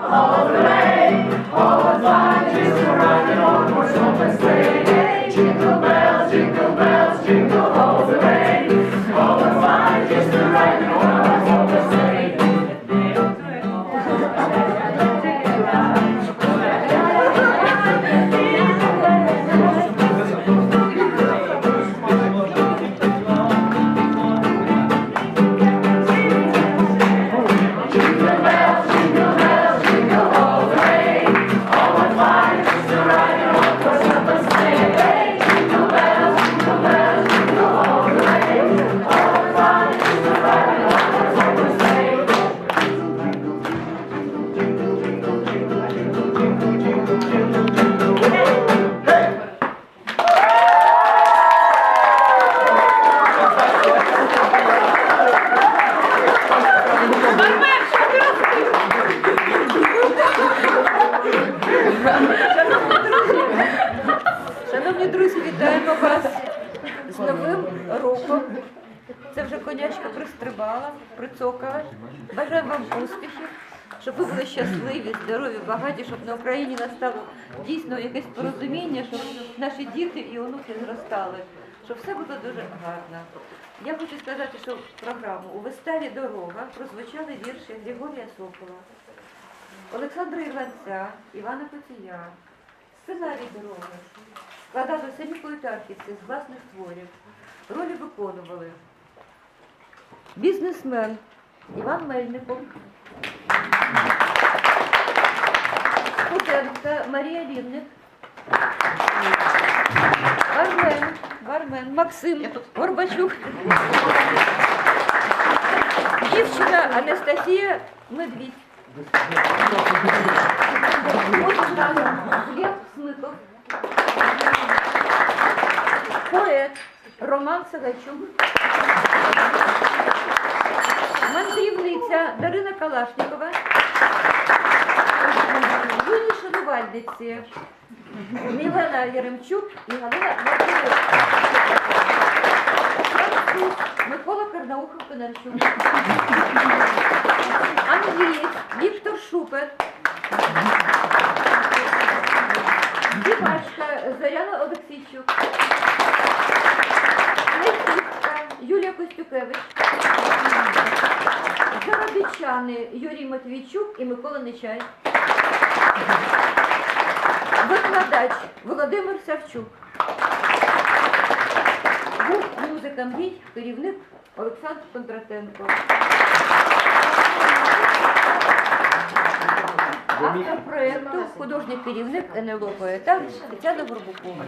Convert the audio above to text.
Oh. Шановні друзі, вітаємо вас з Новим роком. Це вже конячка пристрибала, прицокала. Бажаємо вам успіхів, щоб ви були щасливі, здорові, багаті, щоб на Україні настало дійсно якесь порозуміння, щоб наші діти і онуки зростали, щоб все було дуже гарно. Я хочу сказати, що програму у виставі Дорога прозвучали вірші Григорія Сокола, Олександра Іванця, Івана Потія, сценарій дороги. Складали самі поетархівці з власних творів. Ролі виконували бізнесмен Іван Мельников, студентка Марія Лівник, бармен, бармен Максим Горбачук, дівчина Анастасія Медвідь. Глеб Смиков. Роман Сагайчук. Мандрівниця Дарина Калашнікова. Юні шанувальниці Мілена Яремчук і Галина Мартинюк. Микола Карнаухов Пенарчук. Англієць Віктор Шупер. Дівачка Заряна Олексійчук. Лесівська Юлія Костюкевич. Заробітчани Юрій Матвійчук і Микола Нечай. Викладач Володимир Савчук. Гурт музика мрій, керівник Олександр Кондратенко. Автор проєкту, художній керівник НЛО поета Тетяна Горбукова.